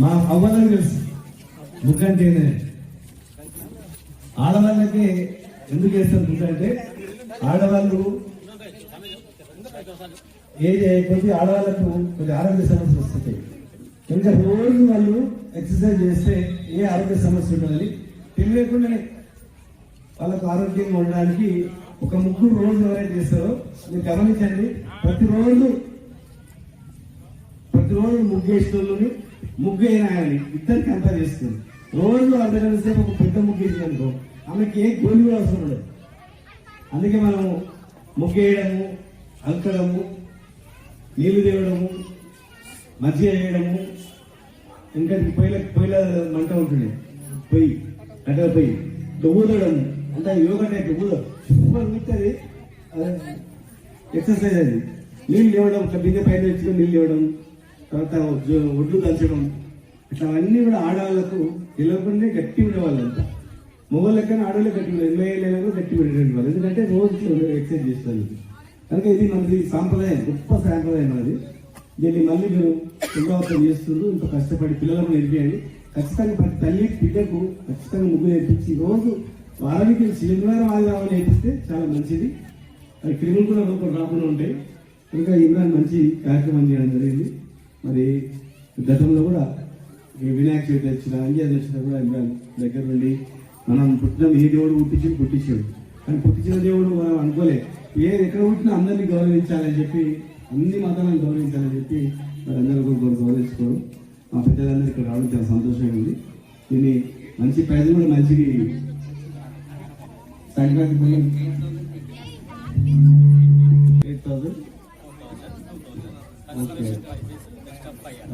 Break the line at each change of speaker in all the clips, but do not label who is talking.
మా అవ్వలకు తెలుసు. ముగ్గు అంటే ఆడవాళ్ళకి ఎందుకు వేస్తారు ముగ్గు అంటే ఆడవాళ్ళు ఏజ్ అయిపోతే ఆడవాళ్ళకు కొద్ది ఆరోగ్య సమస్యలు వస్తుంటాయి. కనుక రోజు వాళ్ళు ఎక్సర్సైజ్ చేస్తే ఏ ఆరోగ్య సమస్య ఉండాలి తెలియకుండానే వాళ్ళకు ఆరోగ్యంగా ఉండడానికి ఒక ముగ్గురు రోజు ఎవరైతే చేస్తారో మీరు గమనించండి. ప్రతిరోజు ప్రతిరోజు ముగ్గు వేసేటోళ్ళని ముగ్గు అయిన ఆయన ఇద్దరు కంపేర్ చేస్తుంది. రోజు అర్ధ గంట సేపు ఒక పెద్ద ముగ్గు వేసింది అనుకో ఆమెకి ఏ గోలి కూడా అవసరం ఉండదు. అందుకే మనము ముగ్గేయడము అల్కడము నీళ్ళు తేవడము మజ్జిగ వేయడము ఇంకా పొయ్యిల పొయ్యిల మంట ఉంటుంది. పొయ్యి కట్టెల పొయ్యి దువ్వుదడం అంత యోగా టైప్ ఊద సూపర్ ఉంటుంది ఎక్సర్సైజ్ అది. నీళ్ళు ఇవ్వడం ఇట్లా బిందె పైన తెచ్చుకొని నీళ్ళు ఇవ్వడం తర్వాత జో- ఒడ్లు దంచడం ఇట్లా అన్ని కూడా ఆడవాళ్ళకు తెలియకుండా గట్టి ఉండేవాళ్ళంతా మొగోళ్ళ లెక్కన ఆడవాళ్ళు గట్టి ఉండేది ఎనభై కూడా గట్టి ఉండేటువంటి వాళ్ళు. ఎందుకంటే రోజు ఎక్సైజ్ చేస్తారు కనుక ఇది మనది సాంప్రదాయం గొప్ప సాంప్రదాయం అది దీన్ని మళ్ళీ మీరు పునరావృతం చేస్తుండ్రు ఇంత కష్టపడి పిల్లలకు నేర్పియండి ఖచ్చితంగా ప్రతి తల్లి బిడ్డకు ఖచ్చితంగా ముగ్గు నేర్పించి రోజు వారానికి శనివారం ఆదివారం నేర్పిస్తే చాలా మంచిది. అది క్రిములు కూడా లోపల రాకుండా ఉంటాయి. ఇంకా ఇమ్రాన్ మంచి కార్యక్రమం చేయడం జరిగింది. మరి గతంలో కూడా ఈ వినాయక చవితి వచ్చిన అంజా దర్శన కూడా ఇమ్రాన్ దగ్గర నుండి మనం పుట్టిన ఏ దేవుడు పుట్టించి పుట్టించాడు. కానీ పుట్టించిన దేవుడు మనం అనుకోలే. ఏ ఎక్కడ పుట్టినా అందరినీ గౌరవించాలని చెప్పి అన్ని మతాలను గౌరవించాలని చెప్పి మరి అందరూ కూడా గౌరవించుకోవడం మా పెద్దలందరూ ఇక్కడ రావడం చాలా సంతోషంగా ఉంది. దీన్ని మంచి ప్రైజ్ కూడా మంచి సంక్రాంతి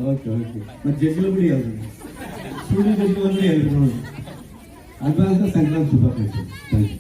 ఓకే ఓకే. మరి జడ్జిలో కూడా ఇవ్వాలి. స్టూడెంట్ జడ్జిలో కూడా ఇవ్వాలి అడ్వాన్స్ సంక్రాంతి శుభాకాంక్షలు. Thank you